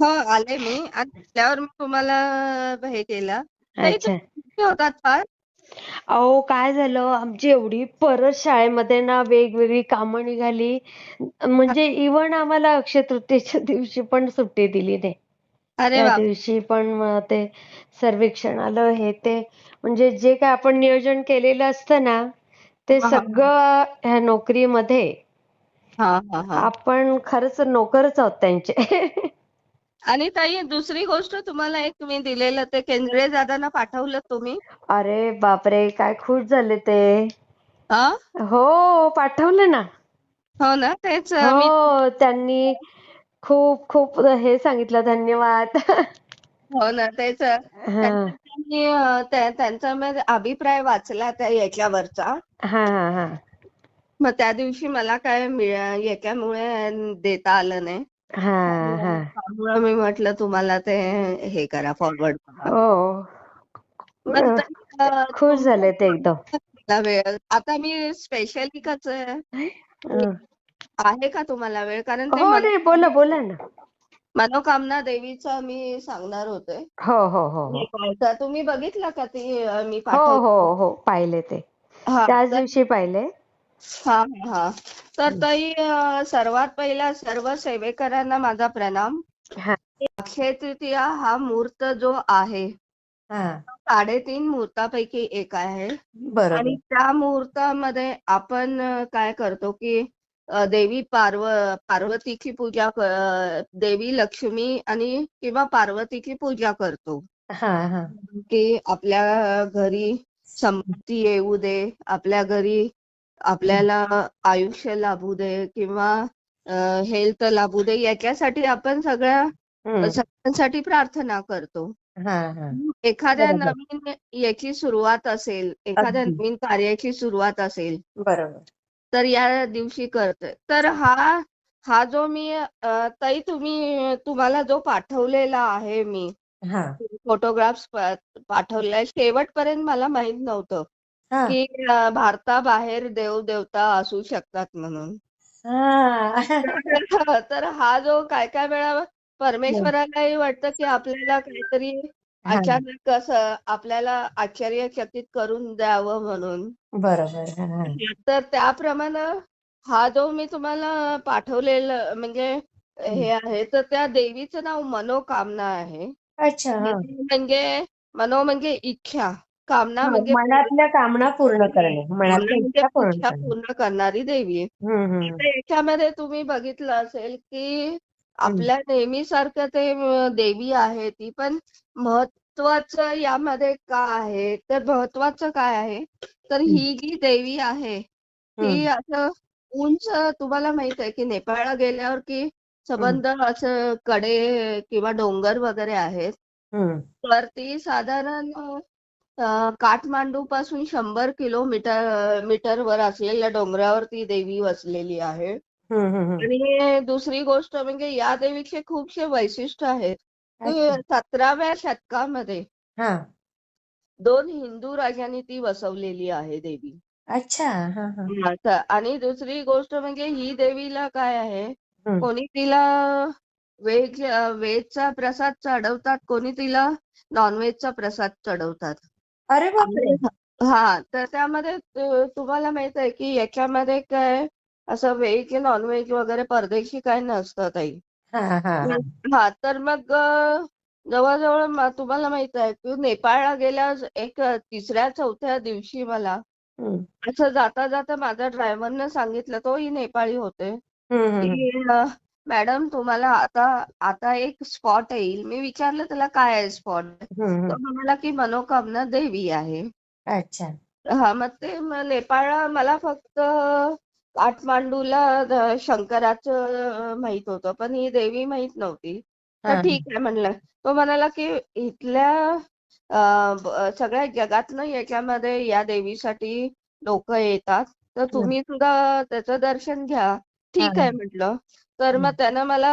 हो आले मी. आणि त्यावर मी तुम्हाला हे केलं. अच्छा. तुम्ही होतात फार? अहो काय झालं? आमची एवढी परत शाळेमध्ये ना वेगवेगळी कामं निघाली. म्हणजे इव्हन आम्हाला अक्षय तृतीयेच्या दिवशी पण सुट्टी दिली नाही. अरे त्या बाप. दिवशी पण मग ते सर्वेक्षण आलं हे ते म्हणजे जे काय आपण नियोजन केलेलं असतं ना ते हा, हा, हा. सगळं ह्या नोकरीमध्ये. हा हा हा. आपण खरंच नोकरच आहोत त्यांचे. आणि ताई दुसरी गोष्ट तुम्हाला एक मी दिलेलं ते केंद्रीय दादांना पाठवलं तुम्ही. अरे बापरे काय खुश झाले ते. हा हो पाठवलं ना. हो ना तेच मी हो त्यांनी खूप खूप हे सांगितलं धन्यवाद. हो ना तेच. त्यांचा मी अं, त्या- त्यांचा मी अभिप्राय वाचला त्या याच्यावरचा. हा हा हा. मग त्या दिवशी मला काय मिळ- याच्यामुळे देता आलं नाही. हा हा. त्यामुळे मी म्हटलं तुम्हाला ते हे करा फॉरवर्ड करा. हो. अं, अं, खुश झाले ते एकदम. वेळ आता मी स्पेशली कसं. आहे? का तुम्हाला वेळ? कारण ते हो नाही बोला बोला ना. मनोकामना देवीचं मी सांगणार होते. हो हो हो हो. तर तुम्ही बघितलं का ती अं, मी हो पाठवली? हो हो पाहिले ते. हा त्याच तर दिवशी पाहिले. हा हा. तर ताई सर्वात पहिला सर्व सेवेकरांना माझा प्रणाम. हा. अक्षय तृतीया हा मुहूर्त जो आहे हा. साडेतीन मुहूर्तापैकी एक आहे. आणि त्या मुहूर्तामध्ये आपण काय करतो की अ, देवी पार्व पार्वतीची पूजा क- अ, देवी लक्ष्मी आणि किंवा पार्वतीची पूजा करतो. हा हा. की आपल्या घरी समृद्धी येऊ दे आपल्या घरी आपल्याला आयुष्य लाभू दे किंवा हेल्थ लाभू दे याच्यासाठी आपण सगळ्या. सगळ्यांसाठी प्रार्थना करतो हा हा एखाद्या. नवीन याची सुरुवात असेल एखाद्या. नवीन कार्याची सुरुवात असेल बरोबर तर या दिवशी करते तर हा हा जो मी ताई तुम्ही तुम्हाला जो पाठवलेला आहे मी हा फोटोग्राफ्स पाठवलेला शेवटपर्यंत मला माहीत नव्हतं की भारताबाहेर देव देवता असू शकतात म्हणून. हा. तर हा जो काय काय वेळा परमेश्वरालाही वाटतं की आपल्याला काहीतरी. अचानक असं आपल्याला आश्चर्यचकित करून द्यावं म्हणून. बरोबर. तर त्याप्रमाणे हा जो मी तुम्हाला पाठवलेलं म्हणजे हे आहे तर त्या देवीचं नाव मनोकामना आहे. अच्छा. हा. म्हणजे मनो म्हणजे इच्छा. कामना म्हणजे मनातल्या कामना पूर्ण करणे मनातल्या इच्छा पूर्ण इच्छा करणे. पूर्ण करणारी देवी. आहे हम्म हम्म. आता याच्यामध्ये तुम्ही बघितलं असेल की आपल्या नेहमीसारखं ते अं, देवी आहे ती पण महत्वाचं यामध्ये का आहे? तर महत्वाचं काय आहे? तर ही जी देवी आहे ही असं उंच तुम्हाला माहीत आहे की नेपाळला गेल्यावर की संबंध असं कडे किंवा डोंगर वगैरे आहेत. हम्म. तर ती साधारण अ, काठमांडू पासून शंभर किलोमीटर मीटरवर असलेल्या डोंगरावर ती देवी वसलेली आहे. आणि दुसरी गोष्ट म्हणजे या देवीचे खूपशे वैशिष्ट्य आहेत. सतराव्या शतकामध्ये हा. दोन हिंदू राजांनी ती वसवलेली आहे देवी. अच्छा आणि दुसरी गोष्ट म्हणजे ही देवीला काय आहे. कोणी तिला व्हेज व्हेजचा प्रसाद चढवतात कोणी तिला नॉनव्हेजचा प्रसाद चढवतात. अरे बापरे हा तर त्यामध्ये तुम्हाला माहीत आहे की याच्यामध्ये काय असं व्हेज नॉनव्हेज वगैरे परदेशी काय नसतं ताई हा हा हा हा तर मग अ, जवळजवळ म- तुम्हाला माहीत आहे की नेपाळला गेल्या एक तिसऱ्या चौथ्या दिवशी मला. असं जाता जाता माझ्या ड्रायव्हरनं सांगितलं तोही नेपाळी होते. की अ, मॅडम तुम्हाला आता आता एक स्पॉट येईल. मी विचारलं त्याला काय आहे स्पॉट. तो म्हणाला की मनोकामना देवी आहे. अच्छा. हा मग ते नेपाळला मला फक्त काठमांडूला शंकराचं माहीत होतं पण ही देवी माहीत नव्हती. तर ठीक आहे म्हणलं. तो म्हणाला की इथल्या सगळ्या जगातनं याच्यामध्ये या देवीसाठी लोक येतात. तर तुम्ही सुद्धा त्याचं दर्शन घ्या. ठीक हा. आहे म्हटलं. तर मग त्यानं मला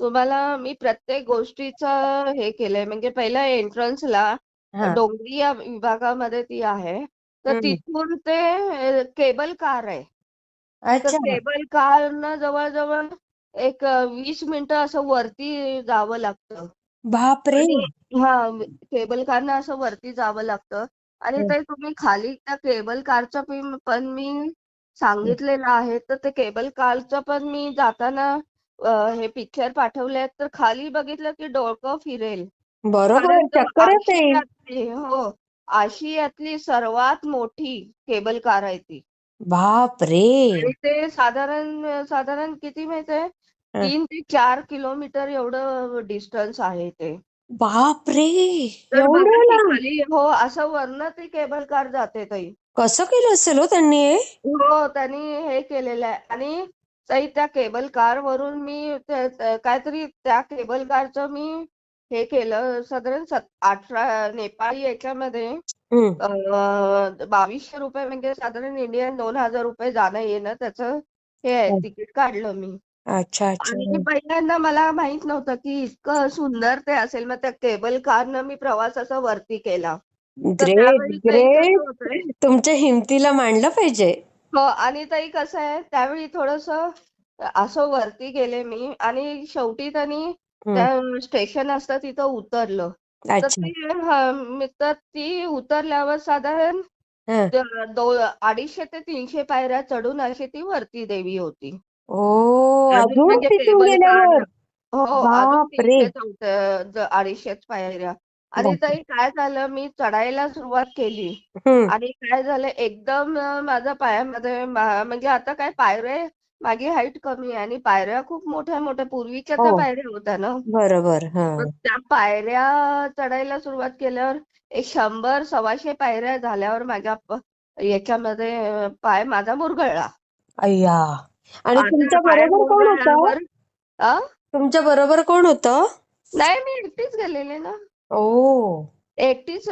तुम्हाला मी प्रत्येक गोष्टीचं हे केलंय. म्हणजे पहिल्या एंट्रन्सला हा. डोंगरी या विभागामध्ये ती आहे. तर. तिथून ते केबल कार आहे. तर अच्छा. केबल कारनं जवळजवळ एक वीस मिनिटं असं वरती जावं लागतं. बापरे! आणि हा केबल कारनं असं वरती जावं लागतं. आणि हं. ते तुम्ही खाली त्या केबल कारचं पण मी सांगितलेलं आहे तर ते केबल कारचं पण मी जाताना हे पिक्चर पाठवले तर खाली बघितलं की डोकं फिरेल. बरोबर चक्करच येईल हो आशियातली सर्वात मोठी केबल कार आहे ती. बापरे! आणि ते साधारण साधारण किती माहितीये. तीन ते चार किलोमीटर एवढं डिस्टन्स आहे ते. लांब खाली हो असं वरनं ती केबल कार जाते ताई. कसं केलं असेल हो त्यांनी हे? हो त्यांनी हे केलेलं आहे आणि ताई त्या केबल कार वरून मी ते- ते- काहीतरी त्या केबल कारचं मी हे केलं साधारण सत अठरा नेपाळी याच्यामध्ये हं. अं, बावीसशे रुपये म्हणजे साधारण इंडियन दोन हजार रुपये जाणं येणं त्याचं हे आहे हं. तिकीट काढलं मी अच्छा अच्छा आणि पहिल्यांदा मला माहीत नव्हतं की इतकं सुंदर ते असेल मग त्या केबल कारनं मी प्रवास असा वरती केला तर ग्रेट त्यावेळी ताई कसं ग्रेट होतंय? तुमच्या हिमतीला मांडलं पाहिजे. हो आणि ताई कसं आहे त्यावेळी थोडस असं वरती गेले मी आणि शेवटी त्यांनी हं. त्या स्टेशन असतं तिथं उतरलं. तर अच्छा. ती हा, मी- तर ती उतरल्यावर साधारण हं. द- दो अडीचशे ते तीनशे पायऱ्या चढून अशी ती वरती देवी होती. ओ अजून अजून म्हणजे तिथून गेल्यावर हो अजून बापरे! चौथ्या पायऱ्या. बापरे ताई काय झालं? मी चढायला सुरुवात केली. आणि काय झालं? एकदम अं, माझ्या पायामध्ये म्हणजे आता काय पायऱ्या माझी हाईट कमी आहे आणि पायऱ्या खूप मोठ्या मोठ्या. पूर्वीच्या त्या हो. पायऱ्या होत्या ना? बरोबर हा. त्या पायऱ्या चढायला सुरुवात केल्यावर एक शंभर सव्वाशे पायऱ्या झाल्यावर माझ्या याच्यामध्ये पाय माझा मुरगळला. अय्या. आणि तुमच्या बरोबर कोण होतं? तुमच्या बरोबर कोण होतं? नाही मी एकटीच गेलेले ना. ओ एकटीच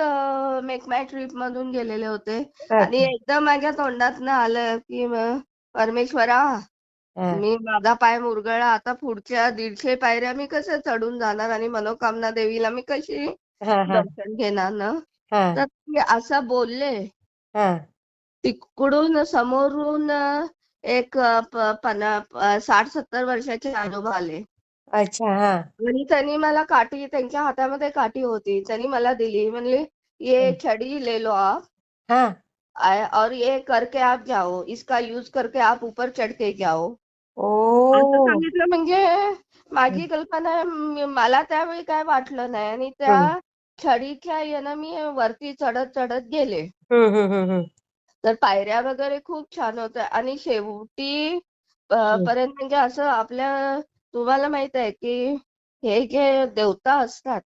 मेक माय ट्रिप मधून गेलेले होते. आणि अच्छा एकदम माझ्या तोंडातनं आलं की परमेश्वरा हा. मी माझा पाय मुरगळला आता पुढच्या दीडशे पायऱ्या मी कसे चढून जाणार आणि मनोकामना देवीला मी कशी हा हा. दर्शन घेणार ना? हा. तर ते असं बोलले. हा. तिकडून समोरून अ, एक अ, प- पन्ना प- साठ सत्तर वर्षाचे आजोबा आले. अच्छा हा आणि त्यांनी मला काठी त्यांच्या हातामध्ये काठी होती त्यांनी मला दिली म्हणले ये हं. छड़ी ले लो आप हा और ये करके आप जाओ इसका यूज करके आप ऊपर चढ़ के जाओ असं सांगितलं म्हणजे हं. माझी कल्पना म- मला त्यावेळी काय वाटलं नाही आणि हं. त्या छडीच्या यानं मी वरती चढत चढत गेले हं, हं, हं, हं. तर पायऱ्या वगैरे खूप छान होत्या आणि शेवटी अ, हं. पर्यंत म्हणजे असं आपल्या तुम्हाला माहीत आहे की हे जे देवता असतात.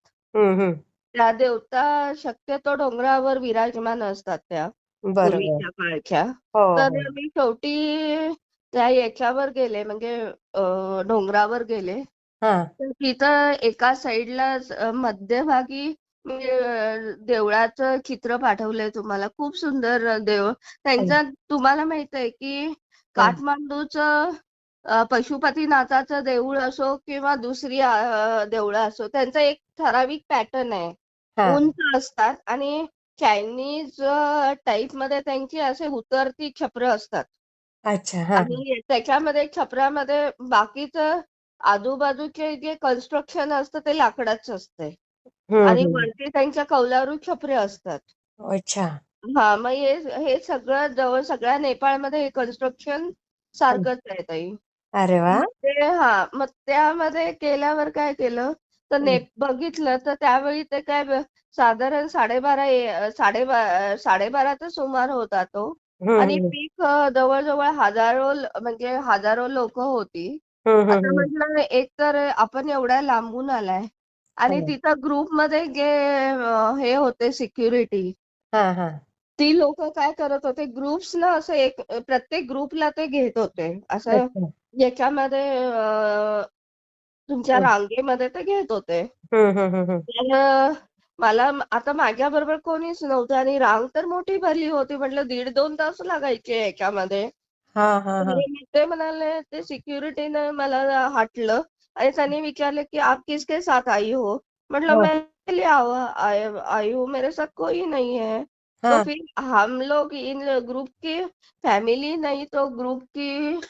त्या देवता शक्यतो डोंगरावर विराजमान असतात त्या बरोबर. पूर्वीच्या काळच्या. हो तर हो मी शेवटी त्या याच्यावर गेले म्हणजे अ, डोंगरावर गेले. हा. तर तिथं एका साईडला मध्यभागी मी अ, देवळाचं चित्र पाठवलंय तुम्हाला. खूप सुंदर देव. त्यांचा तुम्हाला माहीत आहे की हं. काठमांडूचं अ, पशुपतीनाथाचं देऊळ असो किंवा दुसरी अ, देवळं असो त्यांचा एक ठराविक पॅटर्न आहे. उंच असतात आणि चायनीज टाईपमध्ये त्यांची असे उतरती छप्र असतात. अच्छा आणि त्याच्यामध्ये छपरामध्ये बाकीचं आजूबाजूचे जे कन्स्ट्रक्शन असतं ते लाकडाचं असते आणि. वरती त्यांच्या कौलारू छपरे असतात. अच्छा. हा मग हे सगळं जवळ सगळ्या नेपाळमध्ये हे कन्स्ट्रक्शन. सारखंच आहे ताई. अरे वा मग ते हा मग त्यामध्ये केल्यावर काय केलं तर हं. ने बघितलं तर त्यावेळी ते काय ब- साधारण साडेबारा ए- साडेबारा साडेबाराचा सुमार होता तो आणि हं. पीक अ, जवळजवळ हजारो ल- म्हणजे हजारो लोक होती हं, हं, आता हं. म्हटलं एक तर आपण एवढ्या लांबून आलाय आणि हो. तिथं ग्रुपमध्ये जे अ, हे होते सिक्युरिटी हा हा ती लोक काय करत होते ग्रुप्सला असं एक प्रत्येक ग्रुपला ते घेत होते असं अच्छा याच्यामध्ये अ, तुमच्या हं. रांगेमध्ये ते घेत होते. हं, हं, हं, हं. तर अ, मला आता माझ्या बरोबर कोणीच नव्हतं आणि रांग तर मोठी भरली होती. म्हटलं दीड दोन तास लागायचे याच्यामध्ये. हा हा हा. मग ते म्हणाले ते सिक्युरिटीने मला हटलं. आणि त्यांनी विचारले की आप किसके साथ आई हो? मतलब हो. मैं अकेले आवा- आय आई हूँ मेरे साथ कोई नहीं है. तो हा। फिर हम लोग इन ग्रुप की फैमिली नहीं तो ग्रुप की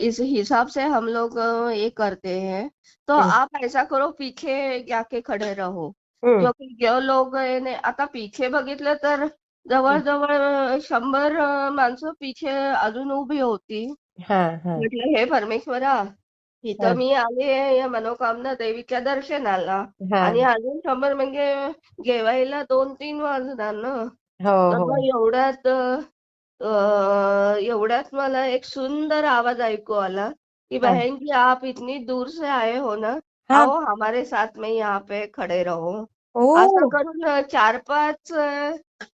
इस हिसाब से हम लोग ये करते हैं। तो आप ऐसा करो पीछे जाके खडे रहो। क्योंकि जो ने- आता पीछे बघितलं तर. जवळजवळ शंभर माणसं पीछे अजून उभी होती। म्हटलं हे परमेश्वरा हा। इथं मी आले या मनोकामना देवीच्या दर्शनाला आणि अजून शंभर म्हणजे जेवायला दोन तीन वाजणार ना? हो तर हो. मग एवढ्यात एवढ्यात मला एक सुंदर आवाज ऐकू आला कि हा. बहन जी आप इतनी दूर से आए हो ना? हा. आओ हमारे साथ में यहाँ पे खड़े रहो. असं करून चार पाच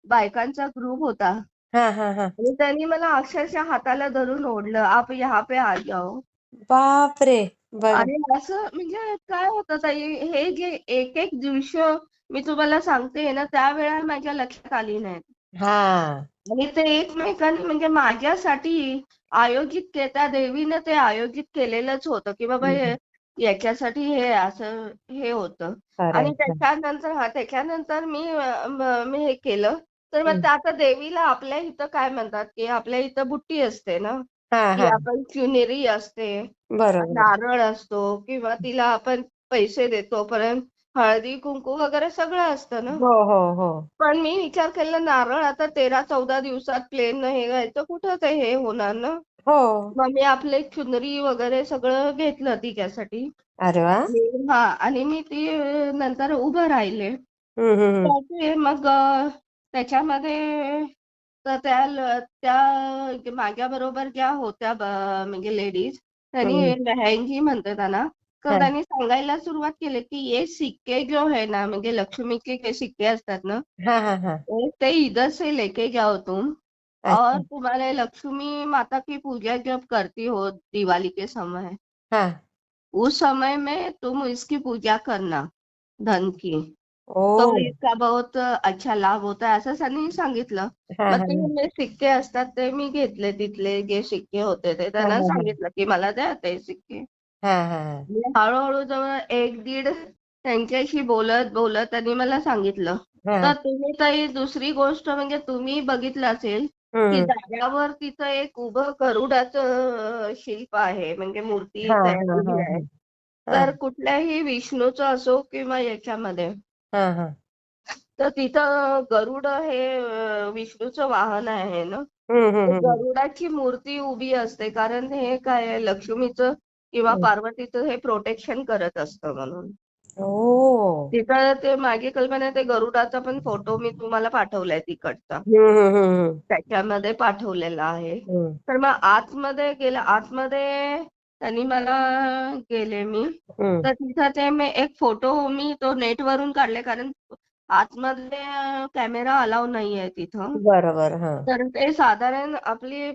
बायकांचा ग्रुप होता. हा हा हा. आणि त्यांनी मला अक्षरशः हाताला धरून ओढलं आप यहाँ पे आ जाओ. बापरे! आणि असं म्हणजे काय होतं ताई हे जे एक एक दृश्य मी तुम्हाला सांगते ना त्यावेळेला माझ्या लक्षात आली नाहीत. हा. आणि ते एकमेकांनी म्हणजे माझ्यासाठी आयोजित के त्या देवीनं ते आयोजित केलेलंच होतं की बाबा हे याच्यासाठी हे असं हे होतं. आणि त्याच्यानंतर हा त्याच्यानंतर मी म- हे केलं. तर मग त्या आता देवीला आपल्या इथं काय म्हणतात की आपल्या इथं बुट्टी असते ना? की आपण चुनेरी असते. नारळ असतो किंवा तिला आपण पैसे देतो. परत हळदी कुंकू वगैरे सगळं असतं ना. हो हो हो. पण मी विचार केला नारळ आता तेरा चौदा दिवसात प्लेन हे घ्यायचं कुठं ते हे होणार ना? हो. मग मी आपले चुनरी वगैरे सगळं घेतलं तिच्यासाठी. अरे वा. आणि हा आणि मी ती अ, नंतर उभं राहिले. हम्म हम्म हम्म. तर ते मग अ, त्याच्यामध्ये तर त्या ल- त्या माझ्या बरोबर ज्या होत्या ब- म्हणजे लेडीज त्यांनी हम्म. बहनजी म्हणते त्यांना हा त्यांनी सांगायला सुरुवात केली की ये सिक्के जो है ना म्हणजे लक्ष्मीचे जे सिक्के असतात ना हा हा हा. तो ते इधर से लेके जाओ तुम. और अच्छा तुम्हारे लक्ष्मी माता की पूजा जब करती हो दिवाली के समय हा. उस समय में तुम इसकी पूजा करना धन की। ओ. तो इसका बहुत अच्छा लाभ होता है असं त्यांनी सांगितलं हा मग हा. ते जे सिक्के असतात ते मी घेतले तिथले जे सिक्के होते ते हा त्यांना हा. सांगितलं की मला द्या ते सिक्के. हा हा हा. म्हणजे हळूहळू जवळ एक दीड त्यांच्याशी बोलत बोलत त्यांनी मला सांगितलं. हा. तर तुम्ही ताई दुसरी गोष्ट म्हणजे तुम्ही बघितलं असेल की हम्म. जाग्यावर तिथं एक उभं गरुडाचं शिल्प आहे. म्हणजे मूर्ती हा तयार हा केली हा. आहे. हा. तर कुठल्याही विष्णूचं असो किंवा याच्यामध्ये. हा हा. तर तिथं गरुड हे अं, विष्णूचं वाहन आहे ना? तर गरुडाची मूर्ती उभी असते. कारण हे काय आहे, लक्ष्मीचं किंवा. पार्वतीचं हे प्रोटेक्शन करत असतं म्हणून. ओ तिथं ते माझी कल्पना ते गरुडाचा पण फोटो मी तुम्हाला पाठवलाय तिकडचा. त्याच्यामध्ये पाठवलेला आहे. तर मग आतमध्ये गेलं आतमध्ये त्यांनी मला गेले मी. तर तिथं ते मी एक फोटो मी तो नेटवरून काढले कारण आतमध्ये कॅमेरा अलाव नाहीये तिथं. बरोबर हा. तर ते साधारण आपली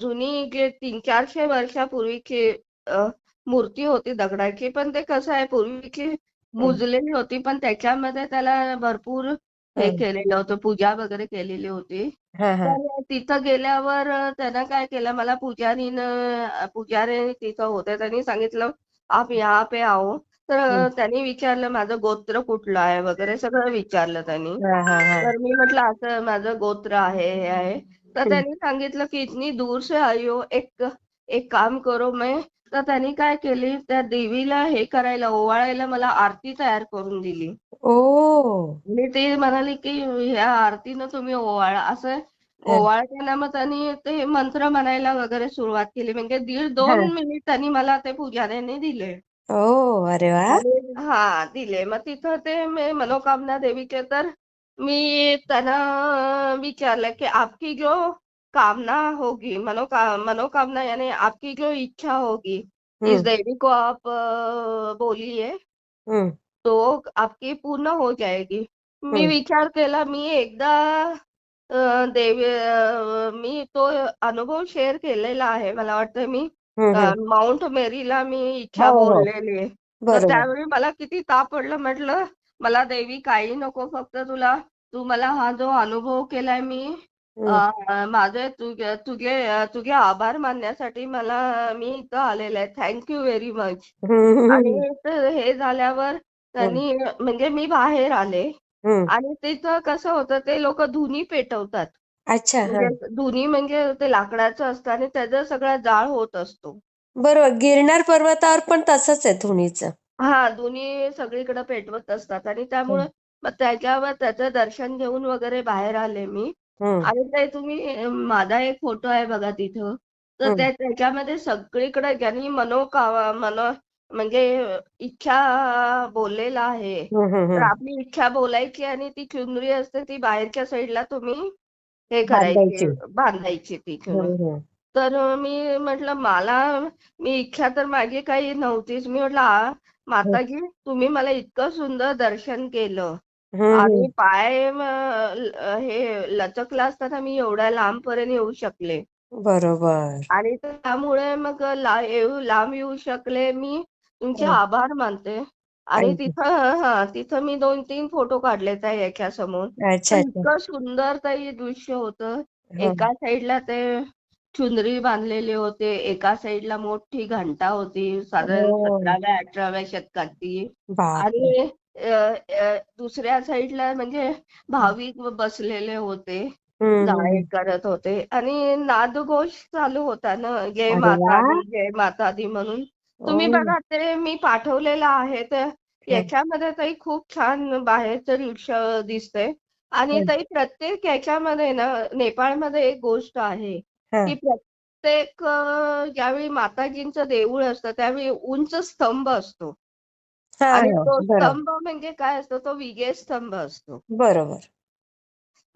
जुनी जे तीन चारशे वर्षापूर्वीची मूर्ती होती दगडाची पण ते कसं आहे पूर्वीची मुजलेली होती पण त्याच्यामध्ये त्याला भरपूर हे हम्म. केलेलं होतं पूजा वगैरे केलेली होती. हा हा. तर तिथं गेल्यावर त्यानं काय केलं मला पुजारीनं पुजारी तिथं होते त्यांनी सांगितलं आप यहाँ पे आओ. तर. त्यांनी विचारलं माझं गोत्र कुठलं आहे? वगैरे सगळं विचारलं त्यांनी. हा हा हा. तर मी म्हटलं असं माझं गोत्र आहे हे आहे. तर. त्यांनी सांगितलं की इतनी दूर से आई हो एक एक काम करो मैं. तर त्यांनी काय केली त्या देवीला हे करायला ओवाळायला मला आरती तयार करून दिली. ओ. आणि ते म्हणाले की ह्या आरतीनं तुम्ही ओवाळा. असं ओवाळताना मग त्यांनी ते मंत्र म्हणायला वगैरे सुरुवात केली. म्हणजे दीड दोन. मिनिट त्यांनी मला ते पुजाऱ्याने दिले. ओ अरे वा. हा दिले. मग तिथं ते मी मनोकामना देवीचे तर मी त्यांना विचारलं की आपकी जो कामना होगी मनोका मनोकामना यानी आपकी जो इच्छा होगी इस देवी को आप बोलिए तो आपकी पूर्ण हो जाएगी। मी विचार केला मी एकदा देवी मी तो अनुभव शेअर केलेला आहे मला वाटतं मी. माउंट मेरीला मी हो इच्छा हो बोललेली आहे. त्यावेळी मला किती ताप पडलं म्हटलं मला देवी काही नको फक्त तुला. तू मला हा जो अनुभव केलाय मी माझे तुझे तुझे तुझे आभार मानण्यासाठी मला मी इथं आलेले आहे. थँक्यू व्हेरी मच आणि हे झाल्यावर त्यांनी म्हणजे मी बाहेर आले. आणि तिथं कसं होतं ते लोक धुनी पेटवतात. अच्छा म्हणजे धुनी म्हणजे ते लाकडाचं असतं आणि त्याचा सगळा जाळ होत असतो. बरोबर गिरनार पर्वतावर पण तसंच आहे धुनीचं. हा दोन्ही सगळीकडे पेटवत असतात. आणि त्यामुळे मग त्याच्यावर त्याचं दर्शन घेऊन वगैरे बाहेर आले मी. हम्म आणि ते तुम्ही माझा एक फोटो आहे बघा तिथं. तर हम्म. त्या त्याच्यामध्ये सगळीकडे ज्यांनी मनोकावा मनो म्हणजे इच्छा बोललेला आहे. हम्म, हम्म, तर हम्म. आपली इच्छा बोलायची आणि ती चुनरी असते ती बाहेरच्या साईडला तुम्ही हे बांधायची. करायची बांधायची. ती चुनरी हम्म, हम्म. तर मी म्हटलं मला मी इच्छा तर माझी काही नव्हतीच. मी म्हटलं "आ, माताजी तुम्ही मला इतकं सुंदर दर्शन केलं. आणि पाय हे लचकला असताना मी एवढ्या लांबपर्यंत येऊ शकले. बरोबर. आणि त्यामुळे मग ला येऊ लांब येऊ शकले. मी तुमचे. आभार मानते. आणि तिथं हा तिथं मी दोन तीन फोटो काढले त्या याच्या समोर इतकं सुंदर ते दृश्य होतं. एका साईडला ते चुनरी बांधलेले होते एका साईडला मोठी घंटा होती साधारण हो. सतराव्या अठराव्या शतकातली बापरे आणि अ, अ, दुसऱ्या साईडला म्हणजे भाविक बसलेले होते हम्म. करत होते आणि नादघोष चालू होता ना जय अरे माता वा. दी जय माता दी म्हणून तुम्ही ओ. बघा ते मी पाठवलेलं आहे तर हं. याच्यामध्ये ताई खूप छान बाहेरचं दृश्य दिसतंय आणि हं. ताई प्रत्येक याच्यामध्ये ना नेपाळमध्ये एक गोष्ट आहे हं. की प्रत्येक अ, ज्यावेळी माताजींचं देऊळ असतं त्यावेळी उंच स्तंभ असतो हा, आणि हा. तो बरोबर स्तंभ म्हणजे काय असतो तो विजय स्तंभ असतो बरोबर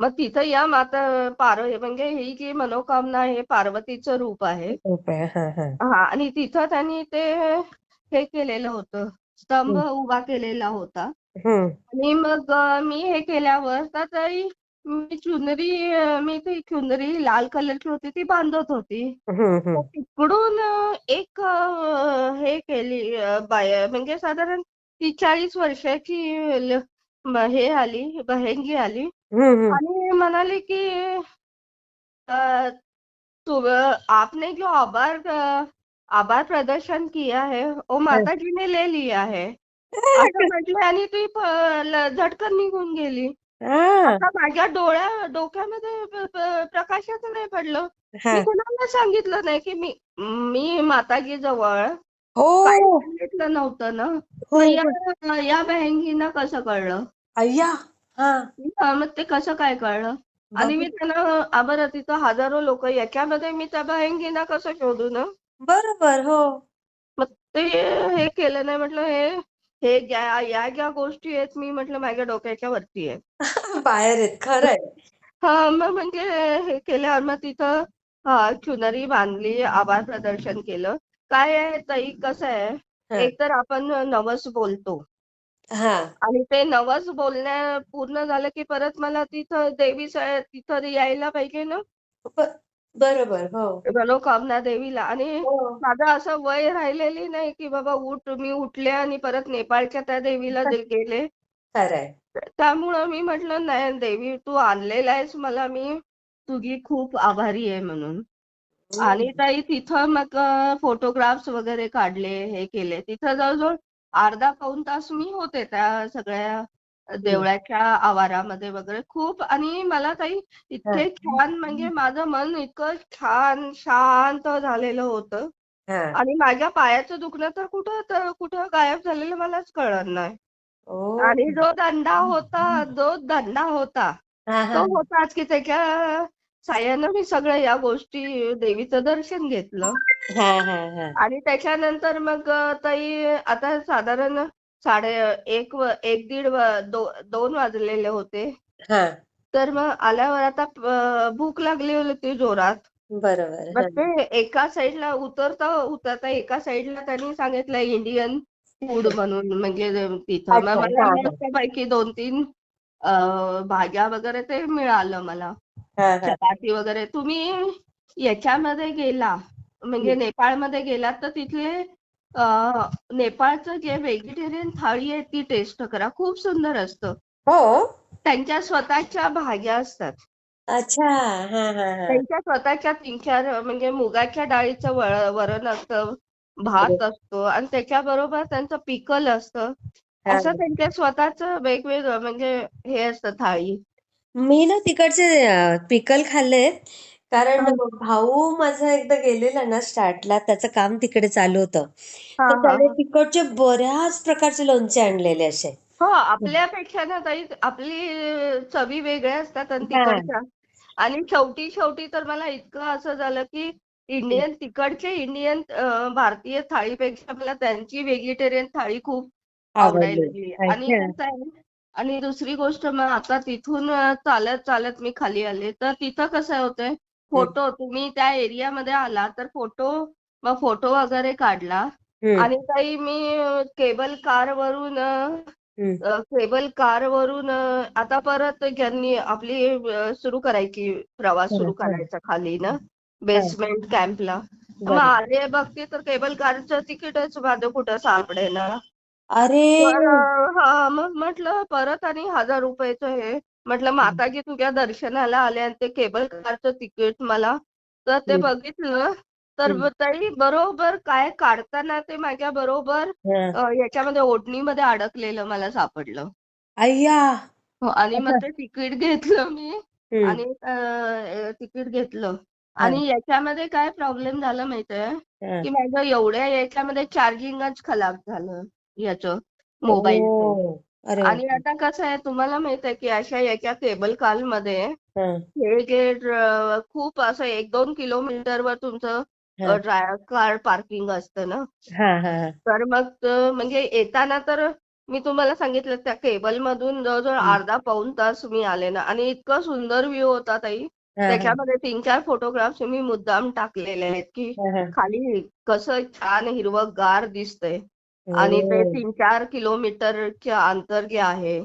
मग तिथं या माता पार्व म्हणजे ही जी मनोकामना आहे पार्वतीचं रूप आहे हा हा हा आणि तिथं त्यांनी ते हे केलेलं होतं स्तंभ हं. उभा केलेला होता. आणि मग अ, मी हे केल्यावर तर तरी मी चुनरी मी ती चुनरी लाल कलरची होती ती बांधत होती हम्म, हम्म. तर तिकडून एक अ, हे केली अ, बाय म्हणजे साधारण ती चाळीस वर्षाची ल- म- हे आली बहेंगी आली हम्म, हम्म. आणि म्हणाले की अ, तु आपने जो आभार अ, आभार प्रदर्शन किया है वो माता जी ने ले लिया है असं म्हटलं आणि ती प- ल- झटकन निघून गेली हा, आता माझ्या डोळ्या डोक्यामध्ये प- प- प्रकाशच नाही पडलं. हा. मी कुणाला सांगितलं नाही की मी मी माताजी जवळ हो. सांगितलं नव्हतं ना. हो मग हो. या या बहिणींना कसं कळलं? अय्या. हा. हा, मग ते कसं काय कळलं? आणि मी त्यांना आ, बरं तिथं हजारो लोक याच्यामध्ये मी त्या बहिणींना कसं शोधू ना? बरोबर हो. मग ते हे केलं नाही म्हटलं हे हे ज्या या ज्या गोष्टी आहेत मी म्हटलं माझ्या डोक्याच्या वरती आहे. बाहेर आहेत खरं आहे. हा मग म्हणजे हे केल्यावर मग तिथं हा चुनरी बांधली आभार प्रदर्शन केलं. काय आहे ताई कसं आहे? हा. एक तर आपण नवस बोलतो. हा. आणि ते नवस बोलण्या पूर्ण झालं की परत मला तिथं देवी तिथं यायला पाहिजे ना? बरोबर हो. मनोकामना देवीला. आणि हो. माझं असं वय राहिलेली नाही की बाबा उठ मी उठले आणि परत नेपाळच्या त्या देवीला गेले. खरं आहे त्यामुळं मी म्हटलं नाही देवी तू आणलेला आहेस. मला मी तुझी खूप आभारी आहे म्हणून. आणि ताई तिथं मग फोटोग्राफ्स वगैरे काढले हे केले. तिथं जवळजवळ अर्धा पाऊण तास मी होते त्या सगळ्या देवळाच्या आवारामध्ये वगैरे खूप आणि मला ताई इतके छान म्हणजे माझं मन इतकं छान शांत झालेलं होतं. आणि माझ्या पायाचं दुखणं तर कुठं तर कुठं गायब झालेलं मलाच कळलं नाही. आणि जो दंडा होता जो दंडा होता तो होताच की त्याच्या साह्यानं मी सगळ्या या गोष्टी देवीचं दर्शन घेतलं. आणि त्याच्यानंतर मग ताई आता साधारण साडे एक व एक दीड व- दो, दोन वाजलेले होते. हा. तर मग आल्यावर आता भूक लागली होती जोरात. बरोबर मग. ते एका साईडला उतरता उतरता एका साईडला त्यांनी सांगितलं इंडियन फूड म्हणून म्हणजे तिथं. मग मला. मस्तपैकी दोन तीन भाज्या वगैरे ते मिळालं मला. चपाती वगैरे. तुम्ही याच्यामध्ये गेला म्हणजे नेपाळमध्ये गेलात तर तिथले नेपाळचं जे व्हेजिटेरियन थाळी आहे ती टेस्ट करा. खूप सुंदर असतं. हो? त्यांच्या स्वतःच्या भाज्या असतात. अच्छा. हा हा हा. त्यांच्या स्वतःच्या तीन चार म्हणजे मुगाच्या डाळीचं वळ- वरण असतं भात असतो आणि त्याच्याबरोबर त्यांचं पिकल असतं. हा. असं त्यांच्या स्वतःच वेगवेगळं म्हणजे हे असतं थाळी. मी ना तिकडचे पिकल खाल्लेत. कारण हा. भाऊ माझा एकदा गेलेला ना स्टार्टला त्याचं काम तिकडे चालू होतं. हा तर हा. त्याने हा. तिकडचे बऱ्याच प्रकारचे लोणचे आणलेले असे. हो आपल्यापेक्षा ना ताई आपली चवी वेगळ्या असतात आणि हा. तिकडच्या. आणि शेवटी शेवटी तर मला इतकं असं झालं की इंडियन तिकडचे इंडियन अं, भारतीय थाळीपेक्षा मला त्यांची व्हेजिटेरियन थाळी खूप आवडायला आवडले. लागली. आणि अच्छा कसं आहे आणि दुसरी गोष्ट मग आता तिथून अं, चालत चालत मी खाली आले. तर तिथं कसं होतंय फोटो तुम्ही त्या एरियामध्ये आला तर फोटो मग फोटो वगैरे काढला. आणि काही मी केबल कार वरून केबल कार वरून आता परत ज्यांनी आपली सुरू करायची प्रवास सुरू करायचा. खाली ना. बेसमेंट कॅम्पला मग आले बघते तर केबल कारचं तिकीटच माझं कुठं सापडेना. अरे! तर अ, हा मग म्हटलं परत आणि हजार रुपयाचं हे म्हटलं माताजी तुझ्या दर्शनाला आले आणि ते केबल कारचं तिकीट मला? तर ते बघितलं. तर ताई बरोबर काय काढताना ते माझ्या बरोबर याच्यामध्ये ओढणीमध्ये अडकलेलं मला सापडलं. अय्या! हो आणि मग ते तिकीट घेतलं मी आणि तिकीट घेतलं. आणि याच्यामध्ये काय प्रॉब्लेम झाला माहितीये. की माझं एवढ्या याच्यामध्ये चार्जिंगच खराब झालं याचं अरे आणि आता कसं आहे तुम्हाला माहीत आहे की अशा याच्या केबल कारमध्ये हा, हे गेट अ, खूप असं एक दोन किलोमीटरवर तुमचं कार पार्किंग असतं ना. तर मग म्हणजे येताना तर मी तुम्हाला सांगितलं त्या केबल मधून जवळजवळ अर्धा पाऊण तास मी आले ना. आणि इतकं सुंदर व्ह्यू होता ताई. त्याच्यामध्ये तीन चार फोटोग्राफ्स मी मुद्दाम टाकलेले आहेत की. खाली कसं छान हिरवंगार दिसतंय. आणि ते ओ तीन चार किलोमीटरच्या अंतर जे आहे.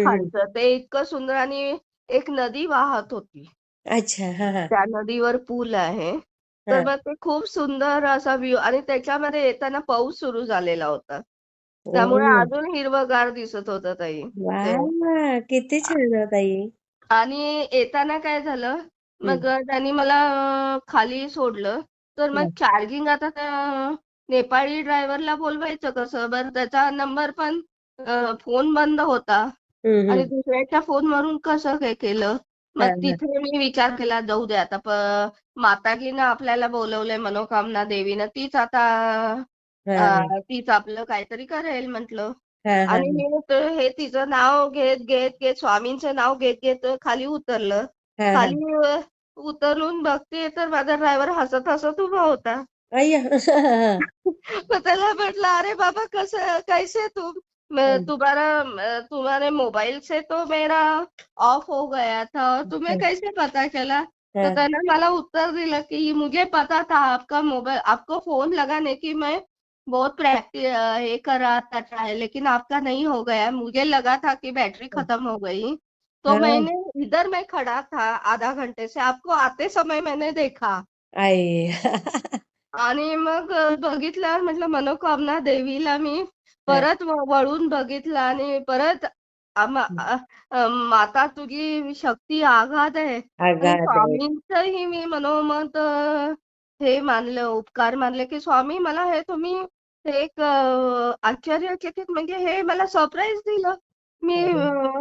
खालचं. ते इतकं सुंदर आणि एक नदी वाहत होती. अच्छा हा हा. त्या नदीवर पूल आहे. हा. तर मग ते खूप सुंदर असा व्ह्यू आणि त्याच्यामध्ये येताना पाऊस सुरू झालेला होता. त्यामुळे अजून हिरवंगार दिसत होतं ताई. वा किती छान आहे ताई. आणि येताना काय झालं? मग त्यांनी मला खाली सोडलं. तर मग हा, चार्जिंग आता नेपाळी ड्रायव्हरला बोलवायचं कसं? बरं त्याचा नंबर पण फोन बंद होता. आणि. दुसऱ्याच्या फोनवरून कसं काय केलं? मग तिथे मी विचार केला जाऊ दे आता माताजीनं आपल्याला बोलवलंय मनोकामना देवीनं तीच आता तीच आपलं काहीतरी करेल म्हटलं. आणि मी ते हे तिचं नाव घेत घेत घेत स्वामींचं नाव घेत घेत खाली उतरलं. खाली उतरून बघते तर माझा ड्रायव्हर हसत हसत उभा होता. अय्या मग त्याला म्हटलं अरे बाबा कसं कैसे तुम? मैं तुम्हारा तुम्हारे मोबाइल से तो मेरा ऑफ़ हो गया था और तुम्हें कैसे पता चला? तो हा, त्याने मला उत्तर दिलं कि मुझे पता था आपका मोबाइल आपको फ़ोन लगाने की मैं बहुत प्रैक्टिस ये कर रहा था ट्राई लेकिन आपका नहीं हो गया। मुझे लगा था कि बैटरी खत्म हो गई। तो हा. मैंने इधर मैं खड़ा था आधा घंटे से। आपको आते समय मैंने देखा। आणि मग अ, बघितल्यावर म्हटलं मनोकामना देवीला मी परत वळून बघितलं आणि परत माता तुझी शक्ती आघात आहे. स्वामींचंही मी मनोमत हे मानलं उपकार मानले की स्वामी मला हे तुम्ही एक आश्चर्यचकित म्हणजे हे मला सरप्राईज दिलं. मी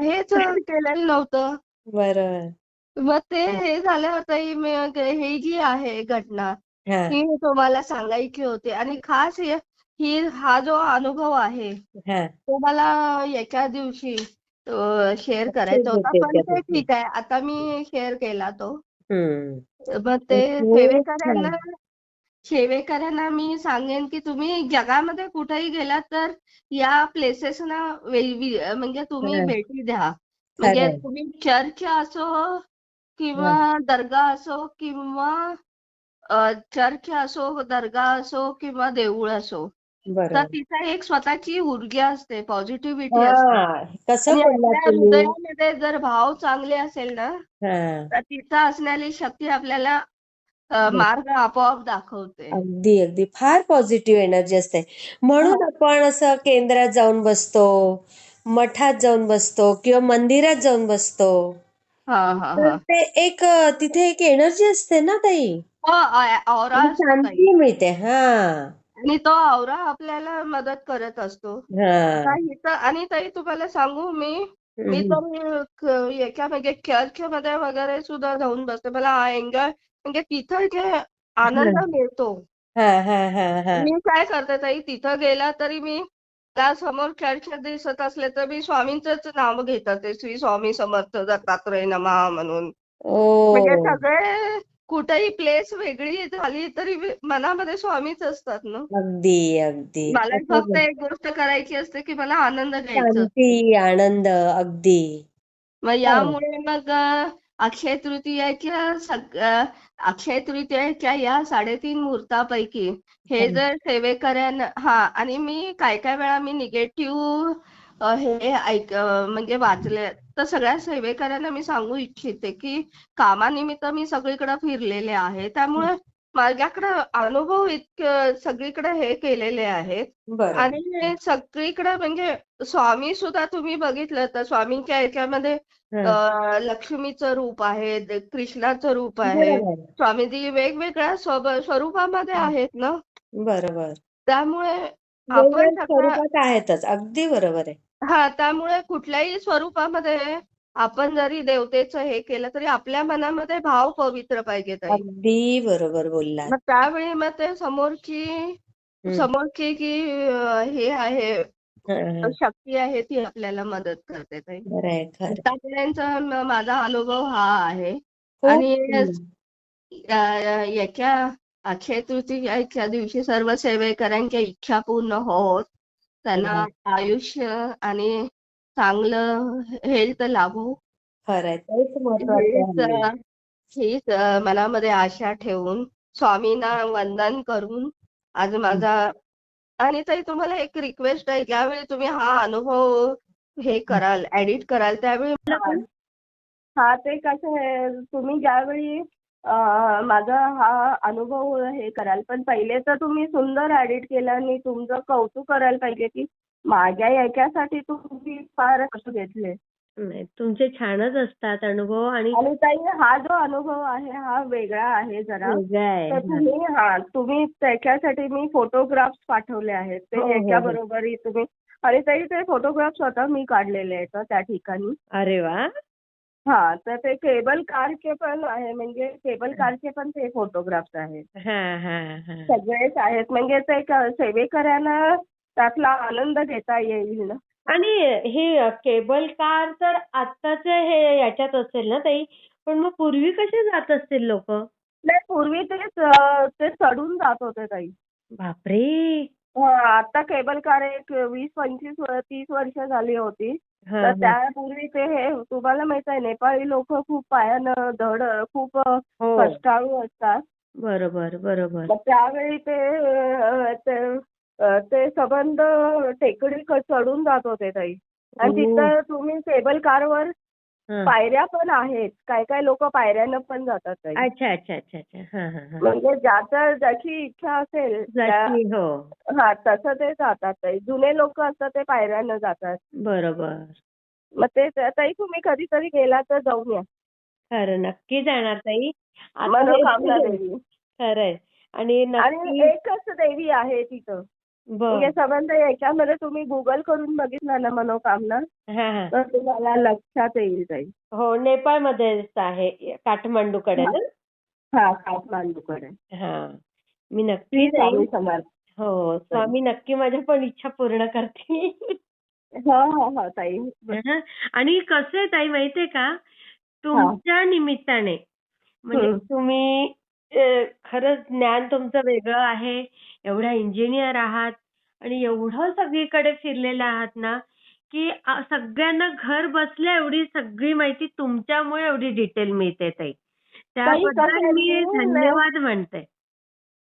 हेच केलेलं नव्हतं. बरोबर मग ते हे. झाल्यावरही मग ही जी आहे घटना हा. ही मी तुम्हाला सांगायची होती. आणि खास हे- ही हा जो अनुभव आहे हा. तो मला याच्या दिवशी शेअर करायचा होता. पण ते ठीक आहे. आता मी शेअर केला तो. हम्म. मग ते खूप सेवेकऱ्यांना छान सेवेकऱ्यांना मी सांगेन की तुम्ही जगामध्ये कुठेही गेलात तर या प्लेसेसना म्हणजे तुम्ही हा, भेटी द्या. म्हणजे खरंय. तुम्ही चर्च असो किंवा दर्गा असो किंवा चर्च असो दर्गा असो किंवा देऊळ असो तर तिचा एक स्वतःची ऊर्जा असते पॉझिटिव्हिटी असते. तुम्ही? हृदयामध्ये जर भाव चांगले असेल ना तर तिचा असणारी शक्ती आपल्याला. मार्ग आपोआप दाखवते. अगदी अगदी. फार पॉझिटिव्ह एनर्जी असते. म्हणून आपण असं केंद्रात जाऊन बसतो मठात जाऊन बसतो किंवा मंदिरात जाऊन बसतो. हा हा हा. ते एक तिथे एक एनर्जी असते ना ताई? हो आवरा आणि असतो ताई. शांती मिळते हा. आणि तो आवरा आपल्याला मदत करत असतो. हा. इथं आणि ताई तुम्हाला सांगू मी मी तर क- एका म्हणजे चर्चमध्ये वगैरे सुद्धा जाऊन बसते. मला एन्जॉय म्हणजे तिथं जे आनंद मिळतो. हा हा हा हा. मी काय करते ताई तिथं गेला तरी मी त्या समोर चर्च दिसत असले तर मी स्वामींचंच नाव घेत असते श्री स्वामी समर्थ दत्तात्रय नमः म्हणून. म्हणजे सगळे कुठेही प्लेस वेगळी झाली तरी मनामध्ये स्वामीच असतात ना अगदी अगदी मला फक्त एक गोष्ट करायची असते की मला आनंद घ्यायचा. शांती आनंद अगदी मग यामुळे मग अक्षय तृतीयाच्या सग अक्षय तृतीयाच्या या साडेतीन मुहूर्तापैकी हे हं. जर सेवेकऱ्यांना हा आणि मी काय काय वेळा मी निगेटिव्ह हे ऐक म्हणजे वाचले. तर सगळ्या सेवेकऱ्यांना मी सांगू इच्छिते की कामानिमित्त मी सगळीकडे फिरलेले आहे. त्यामुळे माझ्याकडे अनुभव इतके सगळीकडे हे केलेले आहेत. आणि सगळीकडे म्हणजे स्वामी सुद्धा तुम्ही बघितलं तर स्वामींच्या याच्यामध्ये लक्ष्मीचं रूप आहे कृष्णाचं रूप आहे. स्वामीजी वेगवेगळ्या स्वरूपामध्ये आहेत ना? बरोबर. त्यामुळे आपण आहेतच. अगदी बरोबर आहे. हा त्यामुळे कुठल्याही स्वरूपामध्ये आपण जरी देवतेचं हे केलं तरी आपल्या मनामध्ये भाव पवित्र पाहिजे ताई अगदी बरोबर बोललात मग त्यावेळी मग ते समोरची हं. समोरची जी अ, हे आहे हं, हं. शक्ती आहे ती आपल्याला मदत करते ताई खरं आहे खरं आहे. आतापर्यंतचा म- माझा अनुभव हा आहे खूप आणि हं. अ, याच्या अक्षय तृतीयाच्या दिवशी सर्व सेवेकरांच्या इच्छा पूर्ण होत त्यांना आयुष्य आणि चांगलं हेल्थ लाभो. तेच महत्वाचं हीच आहे अ, हीच अ, मनामध्ये आशा ठेवून स्वामींना वंदन करून आज माझा आणि ताई तुम्हाला एक रिक्वेस्ट आहे ज्यावेळी तुम्ही हा अनुभव हे कराल एडिट कराल त्यावेळी मला- हा. ते कसं आहे. तुम्ही ज्यावेळी माझा हा अनुभव हे कराल. पण पहिले तर तुम्ही सुंदर एडिट केलं आणि तुमचं कौतुक करायला पाहिजे की माझ्या याच्यासाठी तुम्ही फार कष्ट घेतले. नाही तुमचे छानच असतात अनुभव आणि ताई हा जो अनुभव आहे हा वेगळा आहे जरा. तर तुम्ही हा तुम्ही त्याच्यासाठी मी फोटोग्राफ्स पाठवले आहेत. हो, हो, ते हो. याच्या बरोबरही तुम्ही आणि ताई ते फोटोग्राफ स्वतः मी काढलेले आहेत हं त्या ठिकाणी. अरे वा! हा तर ते केबल कारचे पण आहे म्हणजे केबल कारचे पण ते फोटोग्राफ्स आहेत. हा हा हा. सगळेच आहेत. म्हणजे ते सेवेकऱ्यांना त्यातला आनंद घेता येईल ना. आणि हे केबल कार तर आत्ताच हे याच्यात असेल ना ताई? पण मग पूर्वी कसे जात असतील लोक? नाही पूर्वी ते च- ते चढून जात होते ताई. बापरे! हा, आता केबल कार एक वीस पंचवीस तीस वर्ष झाली होती. तर. त्यापूर्वी ते हे तुम्हाला माहीत आहे नेपाळी लोक खूप पायानं धड खूप हो कष्टाळू असतात बरोबर बरोबर मग त्यावेळी ते ते ते संबंध टेकडी चढून जात होते ताई आणि. तिथं तुम्ही केबल कारवर. पायऱ्या पण आहेत. काय काय लोक पायऱ्यानं पण जातात ताई. अच्छा अच्छा अच्छा अच्छा. हा हा हा. म्हणजे ज्याचं ज्याची इच्छा असेल त्या- हो. हा तसं ते जातात ताई. जुने लोक असतात ते पायऱ्यानं जातात. बरोबर. मग ते ताई तुम्ही कधीतरी गेला तर जाऊन या. खरं नक्की जाणार ताई. आता मनोकामना देवी. खरंय. आणि आणि नक्की एकच देवी आहे तिथं. म्हणजे संबंध याच्यामध्ये तुम्ही गुगल करून बघितलं ना मनोकामना? हा हा. तर तुम्हाला लक्षात येईल ताई. हो नेपाळमध्येच आहे काठमांडूकडे ना? हा काठमांडूकडे. हा. मी नक्की स्वामी समर्थ. हो स्वामी नक्की माझ्या पण इच्छा पूर्ण करतील. हो हो हो ताई. हं. आणि कसं आहे ताई माहितीये का? तुमच्या निमित्ताने म्हणजे हं. तुम्ही अ, खरंच ज्ञान तुमचं वेगळं आहे एवढ्या इंजिनियर आहात आणि एवढं सगळीकडे फिरलेलं आहात ना की सगळ्यांना घर बसल्या एवढी सगळी माहिती तुमच्यामुळे एवढी डिटेल मिळते ताई त्याबद्दल कसं आहे मी ना- धन्यवाद म्हणते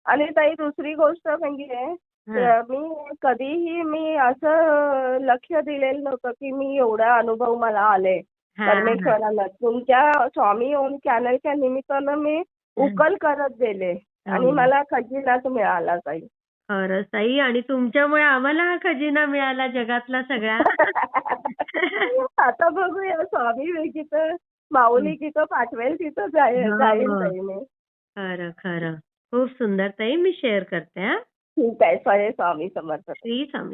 आणि ताई दुसरी गोष्ट म्हणजे हं. अ, मी कधीही मी असं लक्ष दिलेलं नव्हतं की मी एवढा अनुभव मला आले हा, हा. परमेश्वरानं तुमच्या स्वामी ओम चॅनलच्या निमित्तानं मी उकल करत गेले. आणि हो. मला खजिनाच मिळाला ताई. खरंच ताई. आणि तुमच्यामुळे आम्हाला हा खजिना मिळाला जगातला सगळा आता बघूया. स्वामी जिथं माऊली जिथं पाठवेल तिथं जाईल हो, जाईल हो. ताई मी. खरं खरं. खूप सुंदर ताई. मी शेअर करते हा. ठीक आहे. स्वामी समर्थ. श्री स्वामी